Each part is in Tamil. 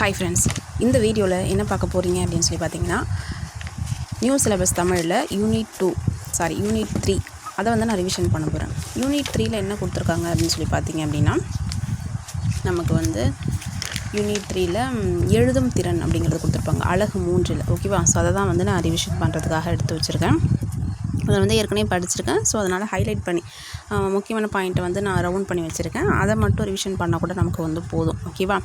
ஹாய் ஃப்ரெண்ட்ஸ் இந்த வீடியோவில் என்ன பார்க்க போகிறீங்க அப்படின்னு சொல்லி பார்த்தீங்கன்னா நியூ சிலபஸ் தமிழில் unit two sorry unit three அதை வந்து நான் ரிவிஷன் பண்ண போகிறேன் யூனிட் த்ரீயில் என்ன கொடுத்துருக்காங்க அப்படின்னு சொல்லி பார்த்தீங்க அப்படின்னா நமக்கு வந்து யூனிட் த்ரீயில் எழுதும் திறன் அப்படிங்கிறது கொடுத்துருப்பாங்க. அழகு மூன்றில். ஓகேவா ஸோ அதை தான் வந்து நான் ரிவிஷன் பண்ணுறதுக்காக எடுத்து வச்சுருக்கேன். அதை வந்து ஏற்கனவே படிச்சிருக்கேன். ஸோ அதனால் ஹைலைட் பண்ணி முக்கியமான பாயிண்ட்டை வந்து நான் ரவுண்ட் பண்ணி வச்சுருக்கேன். அதை மட்டும் ரிவிஷன் பண்ணால் கூட நமக்கு வந்து போதும். ஓகேவா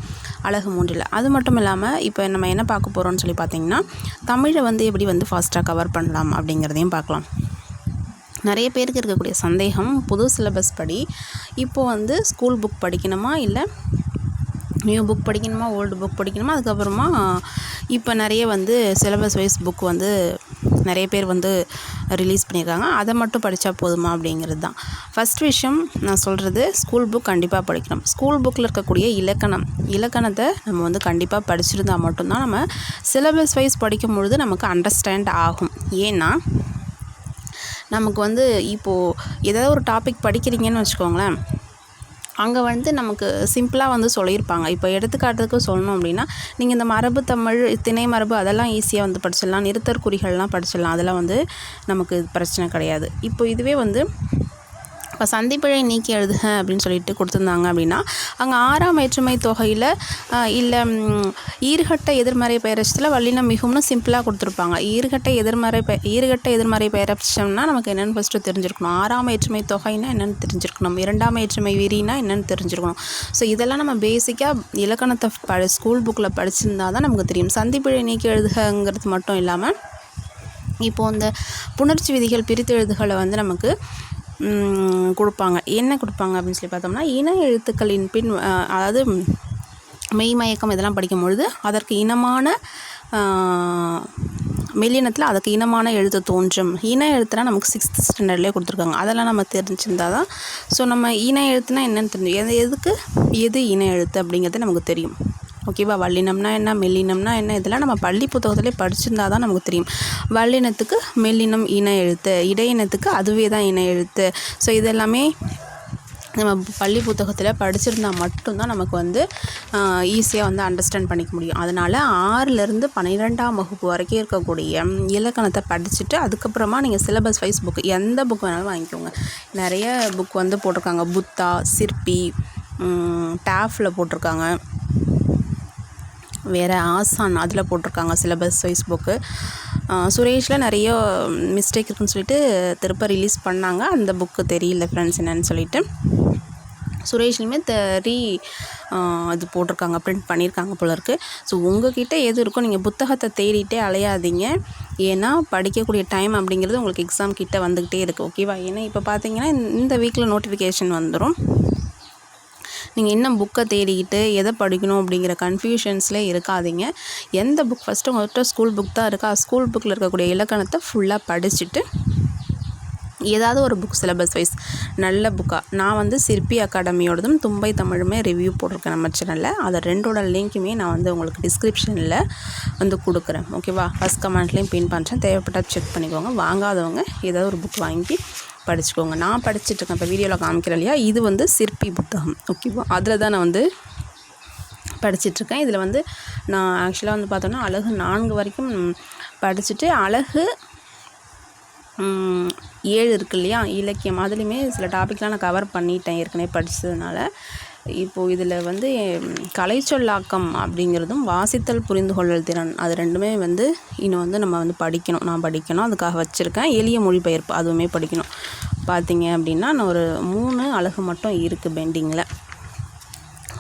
அழகு மூன்றில். அது மட்டும் இல்லாமல் இப்போ நம்ம என்ன பார்க்க போகிறோம்னு சொல்லி பார்த்தீங்கன்னா தமிழை வந்து எப்படி வந்து ஃபாஸ்ட்டாக கவர் பண்ணலாம் அப்படிங்கிறதையும் பார்க்கலாம். நிறைய பேருக்கு இருக்கக்கூடிய சந்தேகம் புது சிலபஸ் படி இப்போது வந்து ஸ்கூல் புக் படிக்கணுமா? இல்லை நியூ புக் படிக்கணுமா? ஓல்டு புக் படிக்கணுமா? அதுக்கப்புறமா இப்போ நிறைய வந்து சிலபஸ் வைஸ் புக் வந்து நிறைய பேர் வந்து ரிலீஸ் பண்ணியிருக்காங்க. அதை மட்டும் படித்தா போதுமா அப்படிங்கிறது தான். ஃபஸ்ட் விஷயம் நான் சொல்கிறது ஸ்கூல் புக் கண்டிப்பாக படிக்கணும். ஸ்கூல் புக்கில் இருக்கக்கூடிய இலக்கணம். இலக்கணத்தை நம்ம வந்து கண்டிப்பாக படிச்சிருந்தால் மட்டும்தான் நம்ம சிலபஸ் வைஸ் படிக்கும் பொழுது நமக்கு அண்டர்ஸ்டாண்ட் ஆகும். ஏன்னா நமக்கு வந்து இப்போது ஏதாவது ஒரு டாபிக் படிக்கிறீங்கன்னு வச்சுக்கோங்களேன். அங்கே வந்து நமக்கு சிம்பிளாக வந்து சொல்லியிருப்பாங்க. இப்போ எடுத்துக்காட்டுக்கு சொல்லணும் அப்படின்னா நீங்கள் இந்த மரபு தமிழ் திணை மரபு அதெல்லாம் ஈஸியாக வந்து படிச்சிடலாம். நிறுத்தற் குறிகள்லாம் படிச்சிடலாம். அதெல்லாம் வந்து நமக்கு பிரச்சனை கிடையாது. இப்போ இதுவே வந்து இப்போ சந்திப்பிழை நீக்கி எழுதுக அப்படின்னு சொல்லிட்டு கொடுத்துருந்தாங்க அப்படின்னா அங்கே ஆறாம் வேற்றுமை தொகையில் இல்லை ஈர்கட்ட எதிர்மறை பெயரட்சத்தில் வல்லினம் மிகும்னு சிம்பிளாக கொடுத்துருப்பாங்க. ஈர்கட்ட எதிர்மறை பெ ஈர்கட்ட எதிர்மறை பெயரட்சம்னா நமக்கு என்னென்னு ஃபஸ்ட்டு தெரிஞ்சிருக்கணும். ஆறாம் வேற்றுமை தொகைனா என்னென்னு தெரிஞ்சிருக்கணும். இரண்டாம் வேற்றுமை விரினா என்னென்னு தெரிஞ்சிருக்கணும். ஸோ இதெல்லாம் நம்ம பேசிக்காக இலக்கணத்தை ப ஸ்கூல் புக்கில் படிச்சிருந்தா தான் நமக்கு தெரியும். சந்திப்பிழை நீக்கி எழுதுகங்கிறது மட்டும் இல்லாமல் இப்போது இந்த புணர்ச்சி விதிகள் பிரித்தெழுதுகளை வந்து நமக்கு கொடுப்பாங்க. என்ன கொடுப்பாங்க அப்படின்னு சொல்லி பார்த்தோம்னா இன எழுத்துக்களின் பின் அதாவது மெய்மயக்கம் இதெல்லாம் படிக்கும் பொழுது அதற்கு இனமான மெல்லினத்தில் அதுக்கு இனமான எழுத்து தோன்றும். இன எழுத்துனா நமக்கு சிக்ஸ்த் ஸ்டாண்டர்ட்லேயே கொடுத்துருக்காங்க. அதெல்லாம் நம்ம தெரிஞ்சிருந்தா தான். ஸோ நம்ம இன எழுத்துனா என்னென்னு தெரிஞ்சு எது எதுக்கு? எது இன எழுத்து அப்படிங்கிறது நமக்கு தெரியும். ஓகேவா வல்லினம்னா என்ன மெல்லினம்னா என்ன? இதெல்லாம் நம்ம பள்ளி புத்தகத்திலே படிச்சிருந்தா தான் நமக்கு தெரியும். வல்லினத்துக்கு மெல்லினம் இன எழுத்து இடையினத்துக்கு அதுவே தான் இன எழுத்து. ஸோ இதெல்லாமே நம்ம பள்ளி புத்தகத்தில் படிச்சிருந்தா மட்டும்தான் நமக்கு வந்து ஈஸியாக வந்து அண்டர்ஸ்டாண்ட் பண்ணிக்க முடியும். அதனால் ஆறுலேருந்து பன்னிரெண்டாம் வகுப்பு வரைக்கும் இருக்கக்கூடிய இலக்கணத்தை படிச்சுட்டு அதுக்கப்புறமா நீங்கள் சிலபஸ் வைஸ் புக் எந்த புக் வேணாலும் வாங்கிக்கோங்க. நிறைய புக் வந்து போட்டிருக்காங்க. புத்தா சிற்பி டேஃபில் போட்டிருக்காங்க. வேறு ஆசான் அதில் போட்டிருக்காங்க சிலபஸ் வைஸ் புக்கு சுரேஷில் நிறைய மிஸ்டேக் இருக்குன்னு சொல்லிட்டு திருப்ப ரிலீஸ் பண்ணாங்க. அந்த புக்கு தெரியல ஃப்ரெண்ட்ஸ் என்னன்னு சொல்லிட்டு. சுரேஷ்லையுமே த ரீ அது போட்டிருக்காங்க ப்ரிண்ட் பண்ணியிருக்காங்க போல இருக்குது ஸோ உங்ககிட்ட எது இருக்கோ நீங்கள் புத்தகத்தை தேடிட்டே அலையாதீங்க. ஏன்னா படிக்கக்கூடிய டைம் அப்படிங்கிறது உங்களுக்கு எக்ஸாம் கிட்டே வந்துக்கிட்டே இருக்குது ஓகேவா ஏன்னா இப்போ பார்த்தீங்கன்னா இந்த வீக்கில் நோட்டிஃபிகேஷன் வந்துடும் நீங்கள் இன்னும் புக்கை தேடிக்கிட்டு எதை படிக்கணும் அப்படிங்கிற கன்ஃபியூஷன்ஸ்லேயே இருக்காதீங்க. எந்த புக் ஃபஸ்ட்டு உங்கள்கிட்ட ஸ்கூல் புக் தான் இருக்கா? ஸ்கூல் புக்கில் இருக்கக்கூடிய இலக்கணத்தை ஃபுல்லாக படிச்சுட்டு ஏதாவது ஒரு புக் சிலபஸ் வைஸ் நல்ல புக்காக நான் வந்து சிற்பி அகாடமியோடதும் தும்பை தமிழுமே ரிவ்யூ போட்டிருக்கேன் நம்ம சேனலில் அதை ரெண்டோட லிங்க்குமே நான் வந்து உங்களுக்கு டிஸ்கிரிப்ஷனில் வந்து கொடுக்குறேன். ஓகேவா ஃபஸ்ட் கமெண்ட்லேயும் பின் பண்ணுறேன் தேவைப்பட்டால் செக் பண்ணிக்கோங்க. வாங்காதவங்க ஏதாவது ஒரு புக் வாங்கி படிச்சுக்கோங்க. நான் படிச்சுட்ருக்கேன். இப்போ வீடியோவில் காமிக்கிறேன் இல்லையா? இது வந்து சிற்பி புத்தகம். ஓகேவா அதில் தான் நான் வந்து படிச்சிட்ருக்கேன். இதில் வந்து நான் ஆக்சுவலாக வந்து பார்த்தோன்னா அழகு நான்கு வரைக்கும் படிச்சுட்டு அழகு ஏழு இருக்கு இல்லையா? இலக்கியம். அதுலேயுமே சில டாபிக்லாம் நான் கவர் பண்ணிட்டேன் ஏற்கனவே படித்ததுனால இப்போது இதில் வந்து கலைச்சொல்லாக்கம் அப்படிங்கிறதும் வாசித்தல் புரிந்து கொள்ளல் திறன். அது ரெண்டுமே வந்து இன்னும் வந்து நம்ம வந்து படிக்கணும். நான் படிக்கணும் அதுக்காக வச்சுருக்கேன். எளிய மொழிபெயர்ப்பு அதுவுமே படிக்கணும். பார்த்தீங்க அப்படின்னா நான் ஒரு மூணு அழகு மட்டும் இருக்குது பெண்டிங்கில்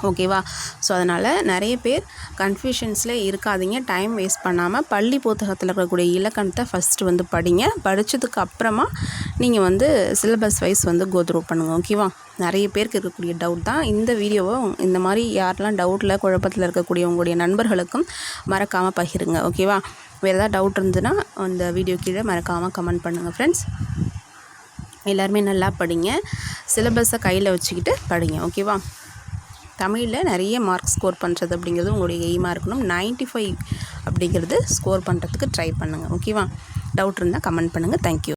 ஓகேவா? ஸோ அதனால் நிறைய பேர் கன்ஃபியூஷன்ஸில் இருக்காதீங்க. டைம் வேஸ்ட் பண்ணாமல் பள்ளி புத்தகத்தில் இருக்கக்கூடிய இலக்கணத்தை ஃபஸ்ட்டு வந்து படிங்க. படித்ததுக்கு அப்புறமா நீங்கள் வந்து சிலபஸ் வைஸ் வந்து கோத்ரூ பண்ணுங்கள் ஓகேவா? நிறைய பேருக்கு இருக்கக்கூடிய டவுட் தான். இந்த வீடியோவை இந்த மாதிரி யாரெல்லாம் டவுட்டில் குழப்பத்தில் இருக்கக்கூடிய உங்களுடைய நண்பர்களுக்கும் மறக்காமல் பகிருங்க. ஓகேவா? வேறு ஏதாவது டவுட் இருந்ததுன்னா அந்த வீடியோ கீழே மறக்காமல் கமெண்ட் பண்ணுங்கள் ஃப்ரெண்ட்ஸ் எல்லாருமே நல்லா படிங்க. சிலபஸை கையில் வச்சுக்கிட்டு படிங்க. ஓகேவா? தமிழில் நிறைய மார்க் ஸ்கோர் பண்ணுறது அப்படிங்கிறது உங்களுடைய எய்மாக இருக்கணும். நைன்ட்டி ஃபைவ் அப்படிங்கிறது ஸ்கோர் பண்ணுறதுக்கு ட்ரை பண்ணுங்கள் ஓகேவா டவுட் இருந்தால் கமெண்ட் பண்ணுங்கள் தேங்க்யூ